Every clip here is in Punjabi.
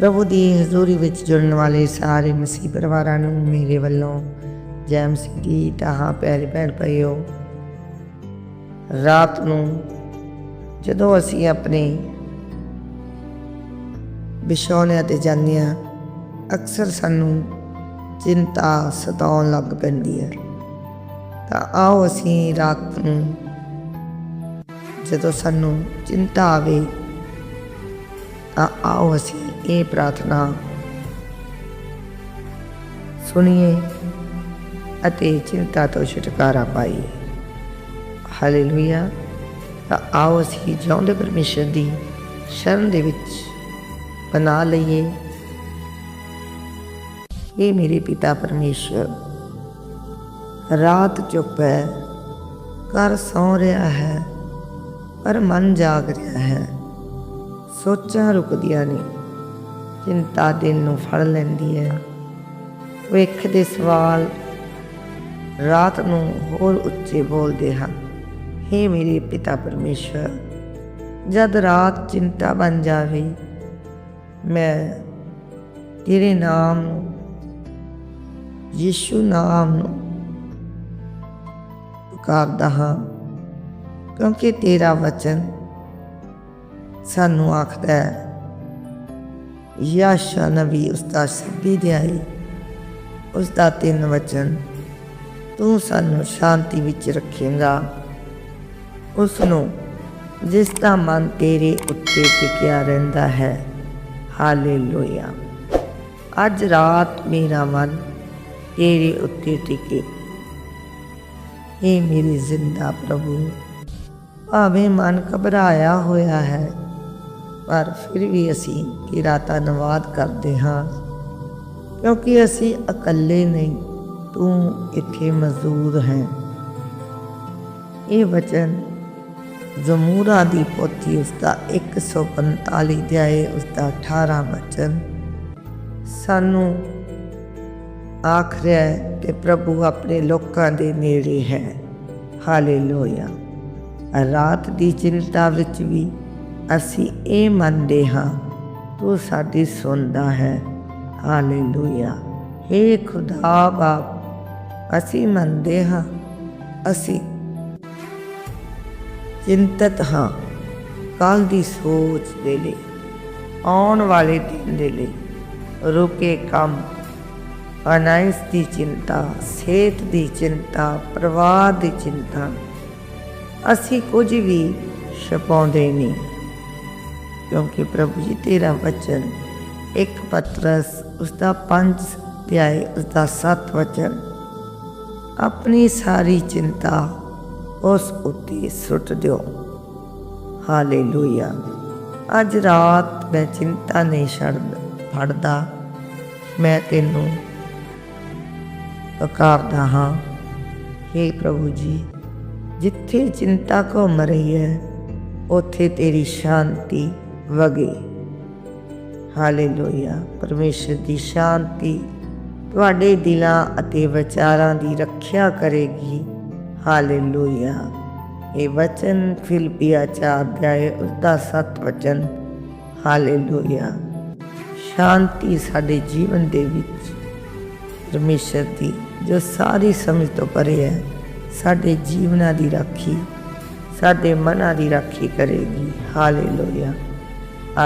ਪ੍ਰਭੂ ਦੀ ਹਜ਼ੂਰੀ ਵਿੱਚ ਜੁੜਨ ਵਾਲੇ ਸਾਰੇ ਮਸੀਹ ਪਰਿਵਾਰਾਂ ਨੂੰ ਮੇਰੇ ਵੱਲੋਂ ਜੈਮ ਮਸੀਹ ਦੀ ਤਾਹਾਂ ਪੈਰ ਭੈਣ ਭਾਈਓ ਰਾਤ ਨੂੰ ਜਦੋਂ ਅਸੀਂ ਆਪਣੇ ਵਿਛੋਣਿਆਂ ਤੇ ਜਾਂਦੇ ਹਾਂ, ਅਕਸਰ ਸਾਨੂੰ ਚਿੰਤਾ ਸਤਾਉਣ ਲੱਗ ਪੈਂਦੀ ਹੈ। ਤਾਂ ਆਓ ਅਸੀਂ ਰਾਤ ਨੂੰ ਜਦੋਂ ਸਾਨੂੰ ਚਿੰਤਾ ਆਵੇ, ਤਾਂ ਆਓ ਅਸੀਂ ਇਹ ਪ੍ਰਾਰਥਨਾ ਸੁਣੀਏ ਅਤੇ ਚਿੰਤਾ ਤੋਂ ਛੁਟਕਾਰਾ ਪਾਈਏ। ਹਾਲੇਲੂਇਆ ਤਾਂ ਆਓ ਅਸੀਂ ਜਿਉਂਦੇ ਪਰਮੇਸ਼ਰ ਦੀ ਸ਼ਰਨ ਦੇ ਵਿੱਚ ਬਣਾ ਲਈਏ। ਇਹ ਮੇਰੇ ਪਿਤਾ ਪਰਮੇਸ਼ਰ, ਰਾਤ ਚੁੱਪ ਹੈ, ਘਰ ਸੌ ਰਿਹਾ ਹੈ, ਪਰ ਮਨ ਜਾਗ ਰਿਹਾ ਹੈ। ਸੋਚਾਂ ਰੁਕਦੀਆਂ ਨਹੀਂ ਚਿੰਤਾ ਦਿਲ ਨੂੰ ਫੜ ਲੈਂਦੀ ਹੈ। ਵੇਖ ਦੇ ਸਵਾਲ ਰਾਤ ਨੂੰ ਹੋਰ ਉੱਚੇ ਬੋਲਦੇ ਹਨ। हे ਮੇਰੇ ਪਿਤਾ ਪਰਮੇਸ਼ਰ ਜਦ ਰਾਤ ਚਿੰਤਾ ਬਣ ਜਾਵੇ, ਮੈਂ ਤੇਰੇ ਨਾਮ ਨੂੰ, ਯਿਸੂ ਨਾਮ ਨੂੰ ਪੁਕਾਰਦਾ ਹਾਂ, ਕਿਉਂਕਿ ਤੇਰਾ ਵਚਨ ਸਾਨੂੰ ਆਖਦਾ ਹੈ ਯਾਸ਼ਾ ਨਬੀ ਉਸਦਾ ਸਿੱਧੀ ਦਿਹਾਈ ਉਸਦਾ ਤਿੰਨ ਵਚਨ, ਤੂੰ ਸਾਨੂੰ ਸ਼ਾਂਤੀ ਵਿੱਚ ਰੱਖੇਂਗਾ। ਉਸ ਨੂੰ ਜਿਸ ਦਾ ਮਨ ਤੇਰੇ ਉੱਤੇ ਟਿਕਿਆ ਰਹਿੰਦਾ ਹੈ, ਹਾਲੇਲੂਇਆ। ਅੱਜ ਰਾਤ ਮੇਰਾ ਮਨ ਤੇਰੇ ਉੱਤੇ ਟਿਕੇ। ਏ ਮੇਰੇ ਜ਼ਿੰਦਾ ਪ੍ਰਭੂ, ਭਾਵੇਂ ਮਨ ਘਬਰਾਇਆ ਹੋਇਆ ਹੈ ਪਰ ਫਿਰ ਵੀ ਅਸੀਂ ਤੇਰਾ ਧੰਨਵਾਦ ਕਰਦੇ ਹਾਂ, ਕਿਉਂਕਿ ਅਸੀਂ ਇਕੱਲੇ ਨਹੀਂ, ਤੂੰ ਇੱਥੇ ਮੌਜੂਦ ਹੈ। ਇਹ ਵਚਨ ਜ਼ਮੂਰਾ ਦੀ ਪੋਥੀ ਉਸਦਾ 145 ਅਧਿਆਏ ਉਸਦਾ 18 ਵਚਨ ਸਾਨੂੰ ਆਖ ਰਿਹਾ ਹੈ ਕਿ ਪ੍ਰਭੂ ਆਪਣੇ ਲੋਕਾਂ ਦੇ ਨੇੜੇ ਹੈ। ਹਾਲੇਲੂਇਆ। ਰਾਤ ਦੀ ਚਿੰਤਾ ਵਿੱਚ ਵੀ ਅਸੀਂ ਇਹ ਮੰਨਦੇ ਹਾਂ, ਤੂੰ ਸਾਡੀ ਸੁਣਦਾ ਹੈ। ਹਾਲੇਲੂਇਆ। हे ਖੁਦਾ ਬਾਪ, ਅਸੀਂ ਮੰਨਦੇ ਹਾਂ, ਅਸੀਂ ਚਿੰਤਤ ਹਾਂ ਕੱਲ ਦੀ ਸੋਚ ਦੇ ਲਈ, ਆਉਣ ਵਾਲੇ ਦਿਨ ਦੇ ਲਈ। ਰੁਕੇ ਕੰਮ, ਅਨਾਇਸ ਦੀ ਚਿੰਤਾ, ਸਿਹਤ ਦੀ ਚਿੰਤਾ, ਪਰਿਵਾਰ ਦੀ ਚਿੰਤਾ, ਅਸੀਂ ਕੁਝ ਵੀ ਛਪਾਉਂਦੇ ਨਹੀਂ। ਕਿਉਂਕਿ ਪ੍ਰਭੂ ਜੀ, ਤੇਰਾ ਵਚਨ ਇੱਕ ਪਤਰਸ, ਉਸਦਾ ਪੰਜ ਅਧਿਆਏ, ਉਸਦਾ ਸੱਤ ਵਚਨ। ਆਪਣੀ ਸਾਰੀ ਚਿੰਤਾ ਉਸ ਉੱਤੇ ਸੁੱਟ ਦਿਓ। ਹਾਲੇਲੂਇਆ। ਅੱਜ ਰਾਤ ਮੈਂ ਚਿੰਤਾ ਨਹੀਂ ਛੱਡ ਫੜਦਾ। ਮੈਂ ਤੈਨੂੰ ਪੁਕਾਰਦਾ ਹਾਂ। हे ਪ੍ਰਭੂ ਜੀ, ਜਿੱਥੇ ਚਿੰਤਾ ਘੁੰਮ ਰਹੀ ਹੈ, ਉੱਥੇ ਤੇਰੀ ਸ਼ਾਂਤੀ ਵਗੇ ਹਾਲੇਲੂਇਆ ਪਰਮੇਸ਼ਰ ਦੀ ਸ਼ਾਂਤੀ ਤੁਹਾਡੇ ਦਿਲਾਂ ਅਤੇ ਵਿਚਾਰਾਂ ਦੀ ਰੱਖਿਆ ਕਰੇਗੀ ਹਾਲੇਲੂਇਆ ਇਹ ਵਚਨ ਫਿਲਪੀਆ ਚਾਰ ਅਧਿਆਏ ਉਸਦਾ ਸੱਤ ਵਚਨ ਹਾਲੇਲੂਇਆ ਸ਼ਾਂਤੀ ਸਾਡੇ ਜੀਵਨ ਦੇ ਵਿੱਚ ਪਰਮੇਸ਼ਰ ਦੀ ਜੋ ਸਾਰੀ ਸਮਝ ਤੋਂ ਪਰੇ ਹੈ ਸਾਡੇ ਜੀਵਨਾਂ ਦੀ ਰਾਖੀ ਸਾਡੇ ਮਨਾਂ ਦੀ ਰਾਖੀ ਕਰੇਗੀ ਹਾਲੇਲੂਇਆ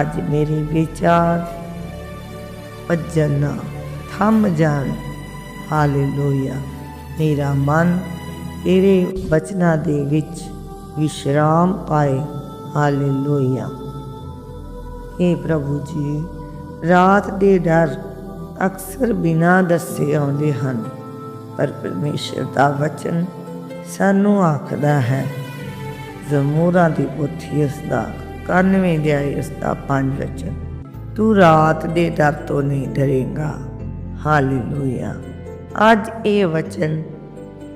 ਅੱਜ ਮੇਰੇ ਵਿਚਾਰ ਭੱਜਣ ਨਾ, ਥੰਮ ਜਾਣ। ਹਾਲੇਲੂਇਆ। ਮੇਰਾ ਮਨ ਤੇਰੇ ਬਚਨਾਂ ਦੇ ਵਿੱਚ ਵਿਸ਼ਰਾਮ ਪਾਏ। ਹਾਲੇਲੂਇਆ। हे ਪ੍ਰਭੂ ਜੀ, ਰਾਤ ਦੇ ਡਰ ਅਕਸਰ ਬਿਨਾ ਦੱਸੇ ਆਉਂਦੇ ਹਨ, ਪਰ ਪਰਮੇਸ਼ਰ ਦਾ ਵਚਨ ਸਾਨੂੰ ਆਖਦਾ ਹੈ, ਜ਼ਮੂਰਾਂ ਦੀ ਪੋਥੀ ਉਸ ਦਾ 91 ਦੇ ਉਸ ਦਾ 5 ਵਚਨ। ਤੂੰ ਰਾਤ ਦੇ ਡਰ ਤੋਂ ਨਹੀਂ ਡਰੇਗਾ। ਹਾਲੇਲੂਇਆ। ਅੱਜ ਇਹ ਵਚਨ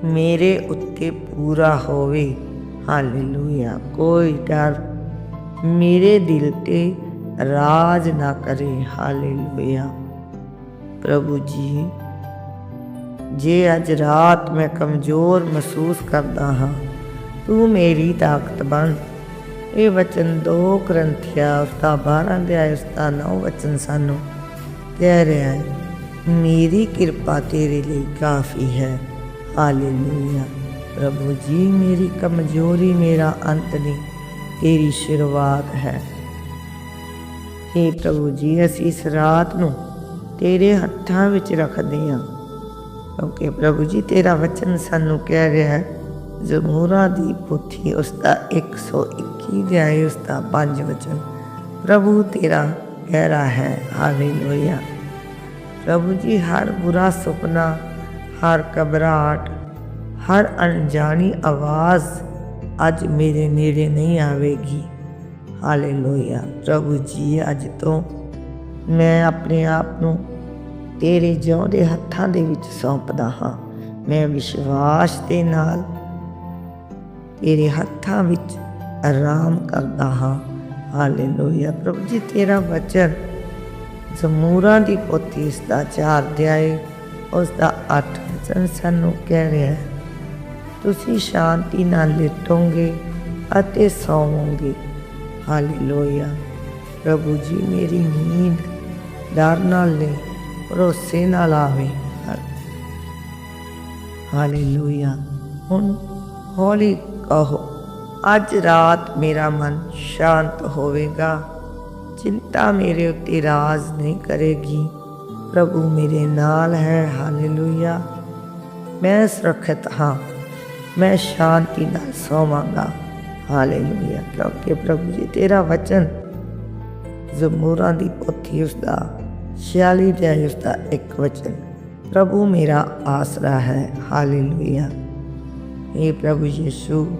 ਮੇਰੇ ਉੱਤੇ ਪੂਰਾ ਹੋਵੇ। ਹਾਲੇਲੂਇਆ। ਕੋਈ ਡਰ ਮੇਰੇ ਦਿਲ ਤੇ ਰਾਜ ਨਾ ਕਰੇ। ਹਾਲੇਲੂਇਆ। ਪ੍ਰਭੂ ਜੀ, ਜੇ ਅੱਜ ਰਾਤ ਮੈਂ ਕਮਜ਼ੋਰ ਮਹਿਸੂਸ ਕਰਦਾ ਹਾਂ, ਤੂੰ ਮੇਰੀ ਤਾਕਤ ਬਣ। ਇਹ ਵਚਨ 2 ਗ੍ਰੰਥੀਆ, ਉਸਦਾ 12 ਅਧਿਆਇ ਉਸਦਾ 9 ਵਚਨ ਸਾਨੂੰ ਕਹਿ ਰਿਹਾ ਹੈ, ਮੇਰੀ ਕਿਰਪਾ ਤੇਰੇ ਲਈ ਕਾਫੀ ਹੈ। ਹਾਲੇਲੂਇਆ। ਪ੍ਰਭੂ ਜੀ, ਮੇਰੀ ਕਮਜ਼ੋਰੀ, ਮੇਰਾ ਅੰਤ ਨਹੀਂ, ਤੇਰੀ ਸ਼ੁਰੂਆਤ ਹੈ। हे ਪ੍ਰਭੂ ਜੀ, ਅਸੀਂ ਇਸ ਰਾਤ ਨੂੰ ਤੇਰੇ ਹੱਥਾਂ ਵਿੱਚ ਰੱਖਦੇ ਹਾਂ, ਕਿਉਂਕਿ ਪ੍ਰਭੂ ਜੀ, ਤੇਰਾ ਵਚਨ ਸਾਨੂੰ ਕਹਿ ਰਿਹਾ ਹੈ ਜ਼ਬੂਰਾਂ ਦੀ ਪੋਥੀ, ਉਸ ਦਾ 121 ਅਧਿਆਇ, ਉਸ ਦਾ 5 ਵਚਨ। ਪ੍ਰਭੂ, ਤੇਰਾ ਗਹਿਰਾ ਹੈ। ਹਾਲੇਲੂਇਆ। ਪ੍ਰਭੂ ਜੀ, ਹਰ ਬੁਰਾ ਸੁਪਨਾ, ਹਰ ਘਬਰਾਹਟ, ਹਰ ਅਣਜਾਣੀ ਆਵਾਜ਼ ਅੱਜ ਮੇਰੇ ਨੇੜੇ ਨਹੀਂ ਆਵੇਗੀ। ਹਾਲੇਲੂਇਆ। ਪ੍ਰਭੂ ਜੀ, ਅੱਜ ਤੋਂ ਮੈਂ ਆਪਣੇ ਆਪ ਨੂੰ ਤੇਰੇ ਜਿਉਂਦੇ ਹੱਥਾਂ ਦੇ ਵਿੱਚ ਸੌਂਪਦਾ ਹਾਂ। ਮੈਂ ਵਿਸ਼ਵਾਸ ਦੇ ਨਾਲ ਤੇਰੇ ਹੱਥਾਂ ਵਿੱਚ ਆਰਾਮ ਕਰਦਾ ਹਾਂ। ਹਾਲੇਲੂਇਆ। ਪ੍ਰਭੂ ਜੀ, ਤੇਰਾ ਵਚਨ ਜ਼ਮੂਰਾਂ ਦੀ ਪੋਥੀ ਇਸ ਦਾ ਚਾਰ ਅਧਿਆਇ ਉਸ ਦਾ 8 ਵਚਨ ਸਾਨੂੰ ਕਹਿ ਰਿਹਾ ਹੈ, ਤੁਸੀਂ ਸ਼ਾਂਤੀ ਨਾਲ ਲੇਟੋਗੇ ਅਤੇ ਸੌਵੋਗੇ। ਹਾਲੇਲੂਇਆ। ਪ੍ਰਭੂ ਜੀ, ਮੇਰੀ ਨੀਂਦ ਡਰ ਨਾਲ ਨਹੀਂ, ਭਰੋਸੇ ਨਾਲ ਆਵੇ। ਹਾਲੇਲੂਇਆ। ਹੁਣ ਹੌਲੀ ਕਹੋ, ਅੱਜ ਰਾਤ ਮੇਰਾ ਮਨ ਸ਼ਾਂਤ ਹੋਵੇਗਾ। ਚਿੰਤਾ ਮੇਰੇ ਉੱਤੇ ਰਾਜ ਨਹੀਂ ਕਰੇਗੀ। ਪ੍ਰਭੂ ਮੇਰੇ ਨਾਲ ਹੈ, ਹਾਲੇਲੂਇਆ। ਮੈਂ ਸੁਰੱਖਿਅਤ ਹਾਂ। ਮੈਂ ਸ਼ਾਂਤੀ ਨਾਲ ਸੋਵਾਂਗਾ। ਹਾਲੇਲੂਇਆ। ਕਿਉਂਕਿ ਪ੍ਰਭੂ ਜੀ, ਤੇਰਾ ਵਚਨ ਜ਼ਮੂਰਾਂ ਦੀ ਪੋਥੀ ਉਸ ਦਾ 46 ਦੇ ਉਸ ਦਾ ਇੱਕ ਵਚਨ। ਪ੍ਰਭੂ ਮੇਰਾ ਆਸਰਾ ਹੈ। ਹਾਲੇਲੂਇਆ। ਇਹ ਪ੍ਰਭੂ ਯਿਸੂ,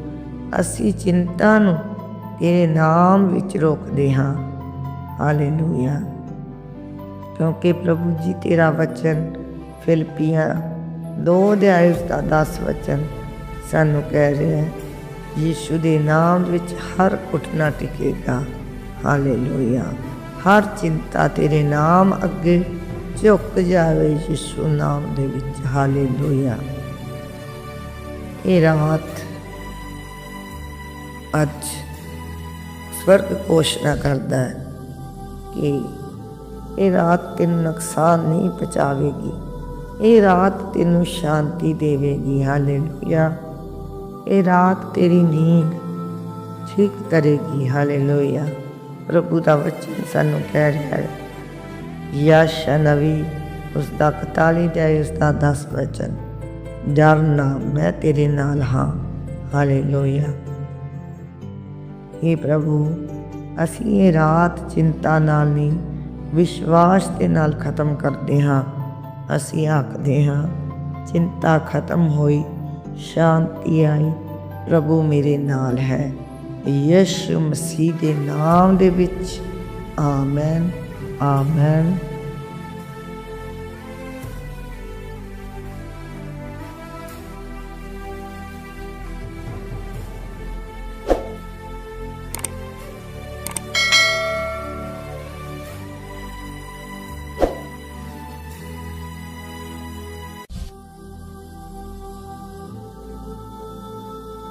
ਅਸੀਂ ਚਿੰਤਾ ਨੂੰ ਤੇਰੇ ਨਾਮ ਵਿੱਚ ਰੋਕਦੇ ਹਾਂ। ਹਾਲੇਲੂਇਆ। ਕਿਉਂਕਿ ਪ੍ਰਭੂ ਜੀ ਤੇਰਾ ਵਚਨ ਫਿਲਪੀਆਂ 2 ਅਧਿਆਇ ਉਸ ਦਾ 10 ਵਚਨ ਸਾਨੂੰ ਕਹਿ ਰਿਹਾ ਹੈ, ਯਿਸੂ ਦੇ ਨਾਮ ਵਿੱਚ ਹਰ ਘੁਟਨਾ ਟਿਕੇਗਾ। ਹਾਲੇਲੂਇਆ। ਹਰ ਚਿੰਤਾ ਤੇਰੇ ਨਾਮ ਅੱਗੇ ਝੁਕ ਜਾਵੇ ਯਿਸੂ ਨਾਮ ਦੇ ਵਿੱਚ। ਹਾਲੇਲੂਇਆ। ਇਹ ਰਾਤ ਅੱਜ ਸਵਰਗ ਘੋਸ਼ਣਾ ਕਰਦਾ ਹੈ ਕਿ ਇਹ ਰਾਤ ਤੈਨੂੰ ਨੁਕਸਾਨ ਨਹੀਂ ਪਹੁੰਚਾਵੇਗੀ। ਇਹ ਰਾਤ ਤੈਨੂੰ ਸ਼ਾਂਤੀ ਦੇਵੇਗੀ। ਹਾਲੇਲੂਇਆ। ਇਹ ਰਾਤ ਤੇਰੀ ਨੀਂਦ ਠੀਕ ਕਰੇਗੀ। ਹਾਲੇਲੂਇਆ। ਪ੍ਰਭੂ ਦਾ ਵਚਨ ਸਾਨੂੰ ਕਹਿ ਰਿਹਾ ਹੈ। ਯਾਸ਼ਾ ਨਵੀ ਉਸ ਦਾ 41 ਤੇ ਉਸ ਦਾ 10 ਵਚਨ। ਡਰ ਨਾ, ਮੈਂ ਤੇਰੇ ਨਾਲ ਹਾਂ। ਹਾਲੇਲੂਇਆ। ਇਹ ਪ੍ਰਭੂ, ਅਸੀਂ ਇਹ ਰਾਤ ਚਿੰਤਾ ਨਾਲ ਨਹੀਂ, ਵਿਸ਼ਵਾਸ ਦੇ ਨਾਲ ਖਤਮ ਕਰਦੇ ਹਾਂ। ਅਸੀਂ ਆਖਦੇ ਹਾਂ, ਚਿੰਤਾ ਖਤਮ ਹੋਈ, ਸ਼ਾਂਤੀ ਆਈ, ਪ੍ਰਭੂ ਮੇਰੇ ਨਾਲ ਹੈ। ਯਿਸੂ ਮਸੀਹ ਦੇ ਨਾਮ ਦੇ ਵਿੱਚ, ਆਮੇਨ ਆਮੇਨ।